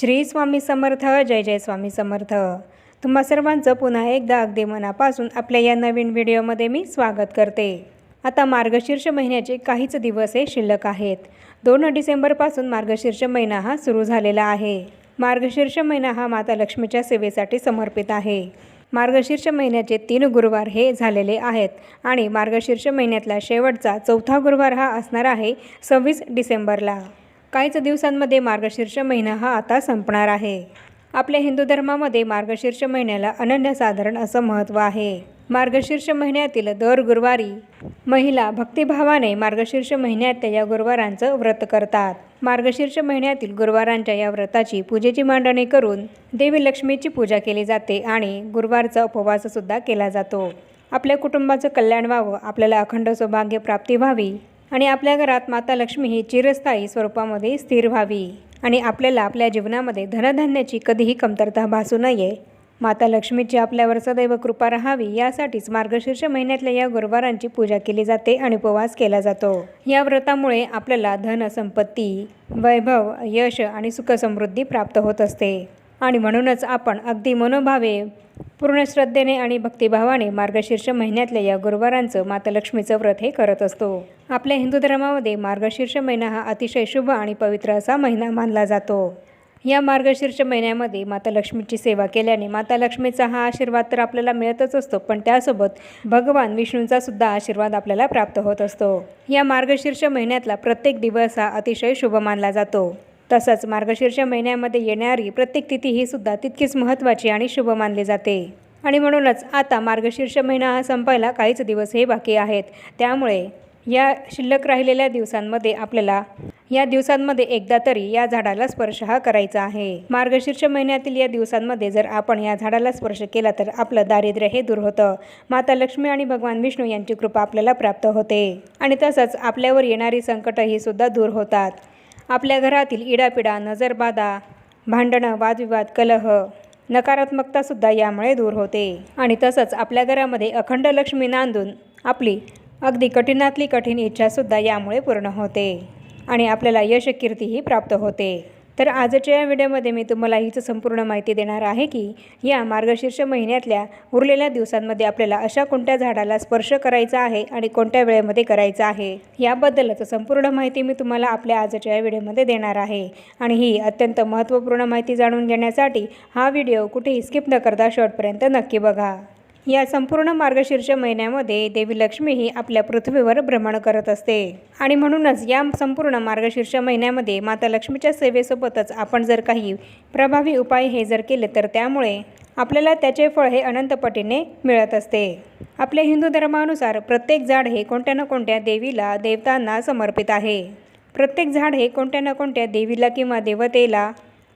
श्री स्वामी समर्थ जय जय स्वामी समर्थ. तुम्हा सर्वांचं पुन्हा एकदा अगदी मनापासून आपल्या या नवीन व्हिडिओमध्ये मी स्वागत करते. आता मार्गशीर्ष महिन्याचे काहीच दिवस हे शिल्लक आहेत. दोन डिसेंबरपासून मार्गशीर्ष महिना हा सुरू झालेला आहे. मार्गशीर्ष महिना हा माता लक्ष्मीच्या सेवेसाठी समर्पित आहे. मार्गशीर्ष महिन्याचे तीन गुरुवार हे झालेले आहेत आणि मार्गशीर्ष महिन्यातला शेवटचा चौथा गुरुवार हा असणार आहे सव्वीस डिसेंबरला. काहीच दिवसांमध्ये मार्गशीर्ष महिना हा आता संपणार आहे. आपल्या हिंदू धर्मामध्ये मार्गशीर्ष महिन्याला अनन्यसाधारण असं महत्त्व आहे. मार्गशीर्ष महिन्यातील दर गुरुवारी महिला भक्तिभावाने मार्गशीर्ष महिन्यात या गुरुवारांचं व्रत करतात. मार्गशीर्ष महिन्यातील गुरुवारांच्या या व्रताची पूजेची मांडणी करून देवी लक्ष्मीची पूजा केली जाते आणि गुरुवारचा उपवाससुद्धा केला जातो. आपल्या कुटुंबाचं कल्याण व्हावं आपल्याला अखंड सौभाग्य प्राप्ती व्हावी आणि आपल्या घरात माता लक्ष्मी ही चिरस्थायी स्वरूपामध्ये स्थिर व्हावी. आणि आपल्याला आपल्या जीवनामध्ये धनधान्याची कधीही कमतरता भासू नये. माता लक्ष्मीची आपल्यावर सदैव कृपा राहावी यासाठीच मार्गशीर्ष महिन्यातल्या या गुरुवारांची पूजा केली जाते आणि उपवास केला जातो. या व्रतामुळे आपल्याला धन संपत्ती वैभव यश आणि सुखसमृद्धी प्राप्त होत असते. आणि म्हणूनच आपण अगदी मनोभावे पूर्ण श्रद्धेने आणि भक्तिभावाने मार्गशीर्ष महिन्यातल्या या गुरुवारांचं माता लक्ष्मीचं व्रत हे करत असतो. आपल्या हिंदू धर्मामध्ये मार्गशीर्ष महिना हा अतिशय शुभ आणि पवित्र असा महिना मानला जातो. या मार्गशीर्ष महिन्यामध्ये माता लक्ष्मीची सेवा केल्याने माता लक्ष्मीचा हा आशीर्वाद तर आपल्याला मिळतच असतो पण त्यासोबत भगवान विष्णूंचा सुद्धा आशीर्वाद आपल्याला प्राप्त होत असतो. या मार्गशीर्ष महिन्यातला प्रत्येक दिवस हा अतिशय शुभ मानला जातो. तसंच मार्गशीर्ष महिन्यामध्ये येणारी प्रत्येक तिथी ही सुद्धा तितकीच महत्त्वाची आणि शुभ मानली जाते. आणि म्हणूनच आता मार्गशीर्ष महिना हा संपायला काहीच दिवस हे बाकी आहेत. त्यामुळे या शिल्लक राहिलेल्या दिवसांमध्ये आपल्याला या दिवसांमध्ये एकदा तरी या झाडाला स्पर्श हा करायचा आहे. मार्गशीर्ष महिन्यातील या दिवसांमध्ये जर आपण या झाडाला स्पर्श केला तर आपलं दारिद्र्य हे दूर होतं. माता लक्ष्मी आणि भगवान विष्णू यांची कृपा आपल्याला प्राप्त होते. आणि तसंच आपल्यावर येणारी संकटं ही सुद्धा दूर होतात. आपल्या घरातील इडापिडा नजरबाधा भांडणं वादविवाद कलह नकारात्मकतासुद्धा यामुळे दूर होते. आणि तसंच आपल्या घरामध्ये अखंड लक्ष्मी नांदून आपली अगदी कठीणातली कठीण इच्छासुद्धा यामुळे पूर्ण होते. आणि आपल्याला यशकीर्तीही प्राप्त होते. तर आजच्या या व्हिडिओमध्ये मी तुम्हाला हीच संपूर्ण माहिती देणार आहे की या मार्गशीर्ष महिन्यातल्या उरलेल्या दिवसांमध्ये आपल्याला अशा कोणत्या झाडाला स्पर्श करायचा आहे आणि कोणत्या वेळेमध्ये करायचा आहे याबद्दलच संपूर्ण माहिती मी तुम्हाला आपल्या आजच्या या व्हिडिओमध्ये देणार आहे. आणि ही अत्यंत महत्त्वपूर्ण माहिती जाणून घेण्यासाठी हा व्हिडिओ कुठेही स्किप न करता शेवटपर्यंत नक्की बघा. या संपूर्ण मार्गशीर्ष महिन्यामध्ये देवी लक्ष्मी ही आपल्या पृथ्वीवर भ्रमण करत असते. आणि म्हणूनच या संपूर्ण मार्गशीर्ष महिन्यामध्ये माता लक्ष्मीच्या सेवेसोबतच आपण जर काही प्रभावी उपाय हे जर केले तर त्यामुळे आपल्याला त्याचे फळ हे अनंतपटीने मिळत असते. आपल्या हिंदू धर्मानुसार प्रत्येक झाड हे कोणत्या ना कोणत्या देवीला देवतांना समर्पित आहे. प्रत्येक झाड हे कोणत्या ना कोणत्या देवीला किंवा देवतेला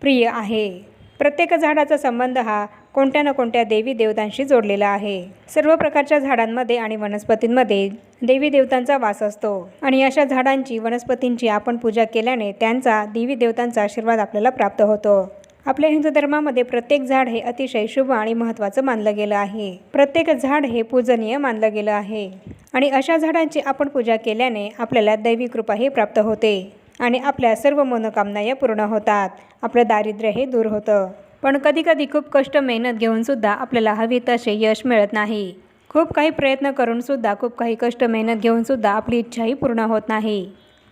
प्रिय आहे. प्रत्येक झाडाचा संबंध हा कोणत्या ना कोणत्या देवी देवतांशी जोडलेला आहे. सर्व प्रकारच्या झाडांमध्ये आणि वनस्पतींमध्ये देवी देवतांचा वास असतो. आणि अशा झाडांची वनस्पतींची आपण पूजा केल्याने त्यांचा देवी देवतांचा आशीर्वाद आपल्याला प्राप्त होतो. आपल्या हिंदू धर्मामध्ये प्रत्येक झाड हे अतिशय शुभ आणि महत्त्वाचं मानलं गेलं आहे. प्रत्येक झाड हे पूजनीय मानलं गेलं आहे. आणि अशा झाडांची आपण पूजा केल्याने आपल्याला दैवी कृपाही प्राप्त होते. आणि आपल्या सर्व मनोकामना या पूर्ण होतात. आपलं दारिद्र्य हे दूर होतं. पण कधीकधी खूप कष्ट मेहनत घेऊनसुद्धा आपल्याला हवी तसे यश मिळत नाही. खूप काही प्रयत्न करूनसुद्धा खूप काही कष्ट मेहनत घेऊनसुद्धा आपली इच्छाही पूर्ण होत नाही.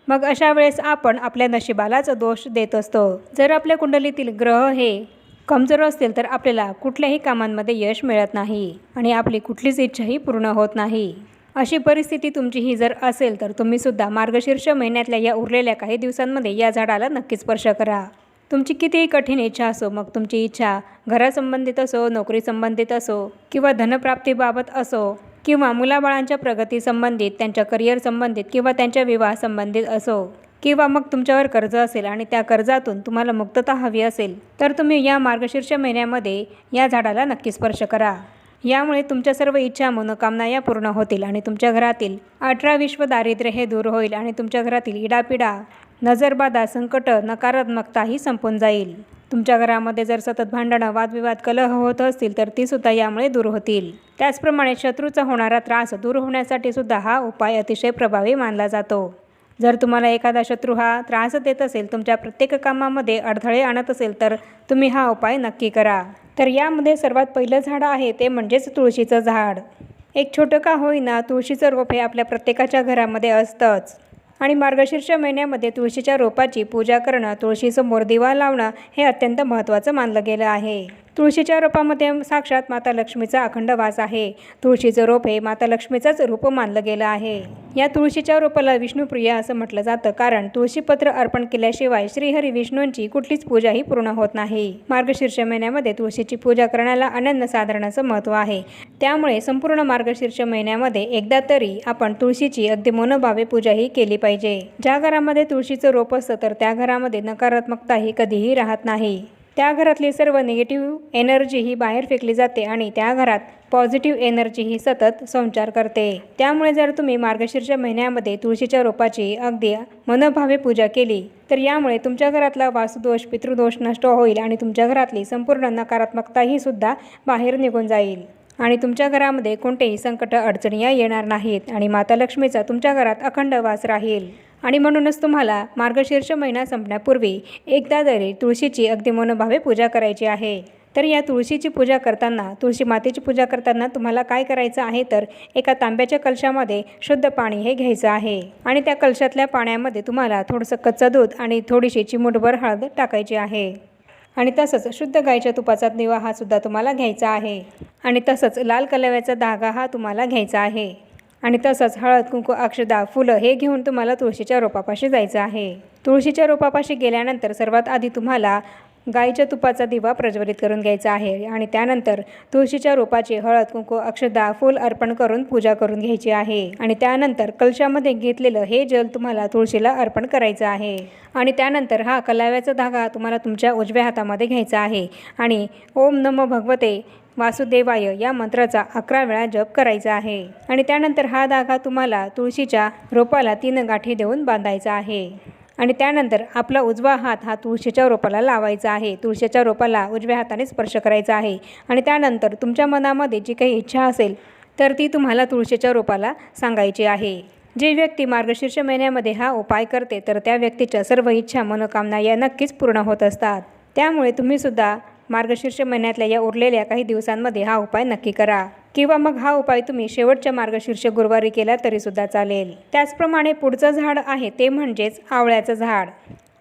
मग अशा वेळेस आपण आपल्या नशिबालाच दोष देत असतो. जर आपल्या कुंडलीतील ग्रह हे कमजोर असतील तर आपल्याला कुठल्याही कामांमध्ये यश मिळत नाही आणि आपली कुठलीच इच्छाही पूर्ण होत नाही. अशी परिस्थिती तुमची ही जर असेल तर तुम्हीसुद्धा मार्गशीर्ष महिन्यातल्या या उरलेल्या काही दिवसांमध्ये या झाडाला नक्कीच स्पर्श करा. तुमची कितीही कठीण इच्छा असो मग तुमची इच्छा घरासंबंधित असो नोकरी संबंधित असो किंवा धनप्राप्तीबाबत असो किंवा मुलाबाळांच्या प्रगती संबंधित त्यांच्या करिअर संबंधित किंवा त्यांच्या विवाह संबंधित असो किंवा मग तुमच्यावर कर्ज असेल आणि त्या कर्जातून तुम्हाला मुक्तता हवी असेल तर तुम्ही या मार्गशीर्ष महिन्यामध्ये या झाडाला नक्की स्पर्श करा. यामुळे तुमच्या सर्व इच्छा मनोकामना या पूर्ण होतील आणि तुमच्या घरातील अठरा विश्व दारिद्र्य हे दूर होईल आणि तुमच्या घरातील इडापिडा नजरबाधा संकट नकारात्मकता ही संपून जाईल. तुमच्या घरामध्ये जर सतत भांडणं वादविवाद कलह होत असतील तर ती सुद्धा यामुळे दूर होतील. त्याचप्रमाणे शत्रूचा होणारा त्रास दूर होण्यासाठी सुद्धा हा उपाय अतिशय प्रभावी मानला जातो. जर तुम्हाला एखादा शत्रू हा त्रास देत असेल तुमच्या प्रत्येक कामामध्ये अडथळे आणत असेल तर तुम्ही हा उपाय नक्की करा. तर यामध्ये सर्वात पहिलं झाड आहे ते म्हणजेच तुळशीचं झाड. एक छोटं का होईना तुळशीचं रोप हे आपल्या प्रत्येकाच्या घरामध्ये असतंच. आणि मार्गशीर्ष महिन्यामध्ये तुळशीच्या रोपाची पूजा करणं तुळशीसमोर दिवा लावणं हे अत्यंत महत्त्वाचं मानलं गेलं आहे. तुळशीच्या रोपामध्ये साक्षात माता लक्ष्मीचा अखंड वास आहे. तुळशीचं रोप हे माता लक्ष्मीचंच रूप मानलं गेलं आहे. या तुळशीच्या रोपाला विष्णुप्रिय असं म्हटलं जातं कारण तुळशीपत्र अर्पण केल्याशिवाय श्रीहरी विष्णूंची कुठलीच पूजाही पूर्ण होत नाही. मार्गशीर्ष महिन्यामध्ये तुळशीची पूजा करण्याला अनन्यसाधारणाचं महत्त्व आहे. त्यामुळे संपूर्ण मार्गशीर्ष महिन्यामध्ये एकदा तरी आपण तुळशीची अगदी मनोभावे पूजाही केली पाहिजे. ज्या घरामध्ये तुळशीचं रोप असतं तर त्या घरामध्ये नकारात्मकता ही कधीही राहत नाही. त्या घरातली सर्व निगेटिव्ह एनर्जी ही बाहेर फेकली जाते आणि त्या घरात पॉझिटिव्ह एनर्जी ही सतत संचार करते. त्यामुळे जर तुम्ही मार्गशीर्षच्या महिन्यामध्ये तुळशीच्या रोपाची अगदी मनोभावे पूजा केली तर यामुळे तुमच्या घरातला वासुदोष पितृदोष नष्ट होईल आणि तुमच्या घरातली संपूर्ण नकारात्मकताही सुद्धा बाहेर निघून जाईल. आणि तुमच्या घरामध्ये कोणतेही संकट अडचणी येणार नाहीत आणि माता लक्ष्मीचा तुमच्या घरात अखंड वास राहील. आणि म्हणूनच तुम्हाला मार्गशीर्ष महिना संपण्यापूर्वी एकदा तरी तुळशीची अगदी मनोभावे पूजा करायची आहे. तर या तुळशीची पूजा करताना तुळशी मातेची पूजा करताना तुम्हाला काय करायचं आहे? तर एका तांब्याच्या कलशामध्ये शुद्ध पाणी हे घ्यायचं आहे. आणि त्या कलशातल्या पाण्यामध्ये तुम्हाला थोडंसं कच्चं दूध आणि थोडीशी चिमूटभर हळद टाकायची आहे. आणि तसंच शुद्ध गाईच्या तुपाचा दिवा हा सुद्धा तुम्हाला घ्यायचा आहे. आणि तसंच लाल कलव्याचा धागा हा तुम्हाला घ्यायचा आहे. आणि तसंच हळद कुंकू अक्षदा फुलं हे घेऊन तुम्हाला तुळशीच्या रोपापाशी जायचं आहे. तुळशीच्या रोपापाशी गेल्यानंतर सर्वात आधी तुम्हाला गाईच्या तुपाचा दिवा प्रज्वलित करून घ्यायचा आहे आणि त्यानंतर तुळशीच्या रोपाची हळद कुंकू अक्षदा फूल अर्पण करून पूजा करून घ्यायची आहे. आणि त्यानंतर कलशामध्ये घेतलेलं हे जल तुम्हाला तुळशीला अर्पण करायचं आहे. आणि त्यानंतर हा कलाव्याचा धागा तुम्हाला तुमच्या उजव्या हातामध्ये घ्यायचा आहे. आणि ओम नमो भगवते वासुदेवाय या मंत्राचा अकरा वेळा जप करायचा आहे. आणि त्यानंतर हा धागा तुम्हाला तुळशीच्या रोपाला तीन गाठी देऊन बांधायचा आहे. आणि त्यानंतर आपला उजवा हात हा तुळशीच्या रोपाला लावायचा आहे. तुळशीच्या रोपाला उजव्या हाताने स्पर्श करायचा आहे. आणि त्यानंतर तुमच्या मनामध्ये जी काही इच्छा असेल तर ती तुम्हाला तुळशीच्या रोपाला सांगायची आहे. जी व्यक्ती मार्गशीर्ष महिन्यामध्ये हा उपाय करते तर त्या व्यक्तीच्या सर्व इच्छा मनोकामना या नक्कीच पूर्ण होत असतात. त्यामुळे तुम्हीसुद्धा मार्गशीर्ष महिन्यातल्या या उरलेल्या काही दिवसांमध्ये हा उपाय नक्की करा. किंवा मग हा उपाय तुम्ही शेवटच्या मार्गशीर्ष गुरुवारी केला तरीसुद्धा चालेल. त्याचप्रमाणे पुढचं झाड आहे ते म्हणजेच आवळ्याचं झाड.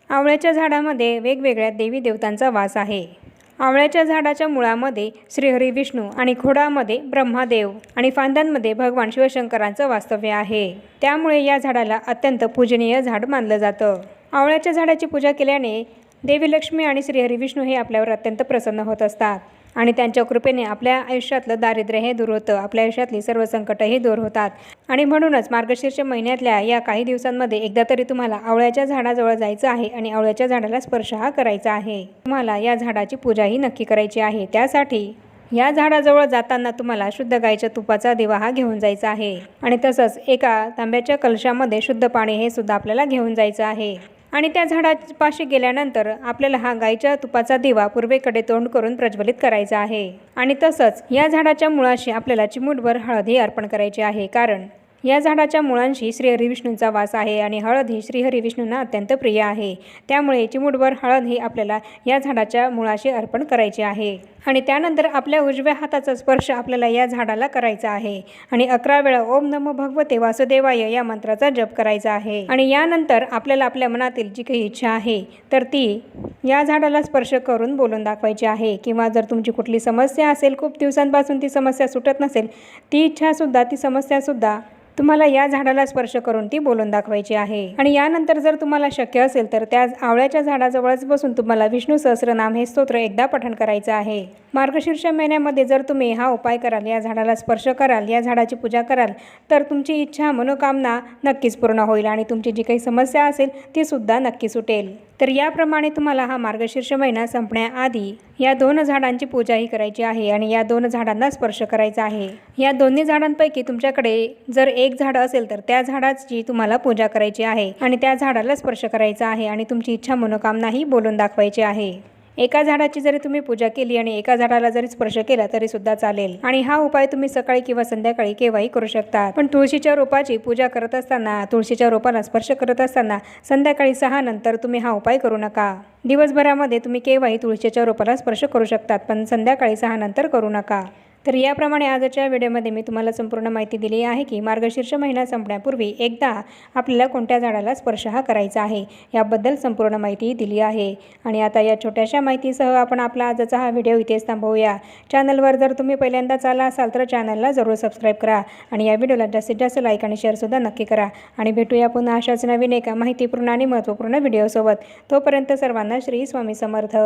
आवळ्याच्या झाडामध्ये वेगवेगळ्या देवी देवतांचा वास आहे. आवळ्याच्या झाडाच्या मुळामध्ये श्रीहरी विष्णू आणि खोडामध्ये ब्रह्मादेव आणि फांद्यांमध्ये भगवान शिवशंकरांचं वास्तव्य आहे. त्यामुळे या झाडाला अत्यंत पूजनीय झाड मानलं जातं. आवळ्याच्या झाडाची पूजा केल्याने देवी लक्ष्मी आणि श्रीहरी विष्णू हे आपल्यावर अत्यंत प्रसन्न होत असतात. आणि त्यांच्या कृपेने आपल्या आयुष्यातलं दारिद्र्य हे दूर होतं. आपल्या आयुष्यातली सर्व संकटही दूर होतात. आणि म्हणूनच मार्गशीर्ष महिन्यातल्या या काही दिवसांमध्ये एकदा तरी तुम्हाला आवळ्याच्या झाडाजवळ जायचं आहे आणि आवळ्याच्या झाडाला स्पर्श हा करायचा आहे. तुम्हाला या झाडाची पूजाही नक्की करायची आहे. त्यासाठी या झाडाजवळ जाताना तुम्हाला शुद्ध गायच्या तुपाचा दिवा हा घेऊन जायचा आहे. आणि तसंच एका तांब्याच्या कलशामध्ये शुद्ध पाणी हे सुद्धा आपल्याला घेऊन जायचं आहे. आणि त्या झाडापाशी गेल्यानंतर आपल्याला हा गाईच्या तुपाचा दिवा पूर्वेकडे तोंड करून प्रज्वलित करायचा आहे. आणि तसंच या झाडाच्या मुळाशी आपल्याला चिमूटभर हळदी अर्पण करायची आहे. कारण या झाडाच्या मुळांशी श्रीहरिविष्णूंचा वास आहे आणि हळद ही श्रीहरिविष्णूंना अत्यंत प्रिय आहे. त्यामुळे चिमूटभर हळद ही आपल्याला या झाडाच्या मुळाशी अर्पण करायची आहे. आणि त्यानंतर आपल्या उजव्या हाताचा स्पर्श आपल्याला या झाडाला करायचा आहे. आणि अकरा वेळा ओम नमो भगवते वासुदेवाय या मंत्राचा जप करायचा आहे. आणि यानंतर आपल्याला आपल्या मनातील जी काही इच्छा आहे तर ती या झाडाला स्पर्श करून बोलून दाखवायची आहे. किंवा जर तुमची कुठली समस्या असेल खूप दिवसांपासून ती समस्या सुटत नसेल ती इच्छासुद्धा ती समस्यासुद्धा तुम्हाला या झाडाला स्पर्श करून ती बोलून दाखवायची आहे. आणि यानंतर जर तुम्हाला शक्य असेल तर त्या आवळ्याच्या झाडाजवळच बसून तुम्हाला विष्णू सहस्रनाम हे स्तोत्र एकदा पठण करायचं आहे. मार्गशीर्ष महिन्यामध्ये जर तुम्ही हा उपाय कराल या झाडाला स्पर्श कराल या झाडाची पूजा कराल तर तुमची इच्छा मनोकामना नक्कीच पूर्ण होईल आणि तुमची जी काही समस्या असेल ती सुद्धा नक्की सुटेल. तर याप्रमाणे तुम्हाला हा मार्गशीर्ष महिना संपण्याआधी या दोन झाडांची पूजाही करायची आहे आणि या दोन झाडांना स्पर्श करायचा आहे. या दोन्ही झाडांपैकी तुमच्याकडे जर एक झाड असेल तर त्या झाडाची तुम्हाला पूजा करायची आहे आणि त्या झाडाला स्पर्श करायचा आहे आणि तुमची इच्छा मनोकामनाही बोलून दाखवायची आहे. एका झाडाची जरी तुम्ही पूजा केली आणि एका झाडाला जरी स्पर्श केला तरी सुद्धा चालेल. आणि हा उपाय तुम्ही सकाळी किंवा संध्याकाळी केव्हाही करू शकता पण तुळशीच्या रोपाची पूजा करत असताना तुळशीच्या रोपाला स्पर्श करत असताना संध्याकाळी सहा नंतर तुम्ही हा उपाय करू नका. दिवसभरामध्ये तुम्ही केव्हाही तुळशीच्या रोपाला स्पर्श करू शकतात पण संध्याकाळी सहा नंतर करू नका. तर याप्रमाणे आजच्या व्हिडिओमध्ये मी तुम्हाला संपूर्ण माहिती दिली आहे की मार्गशीर्ष महिना संपण्यापूर्वी एकदा आपल्याला कोणत्या झाडाला स्पर्श हा करायचा आहे याबद्दल संपूर्ण माहिती दिली आहे. आणि आता या छोट्याशा माहितीसह आपण आपला आजचा हा व्हिडिओ इथेच थांबवूया. चॅनलवर जर तुम्ही पहिल्यांदाच आला असाल तर चॅनलला जरूर सबस्क्राईब करा आणि या व्हिडिओला जास्तीत जास्त लाईक आणि शेअरसुद्धा नक्की करा. आणि भेटूया पुन्हा अशाच नवीन एका माहितीपूर्ण आणि महत्त्वपूर्ण व्हिडिओसोबत. तोपर्यंत सर्वांना श्री स्वामी समर्थ.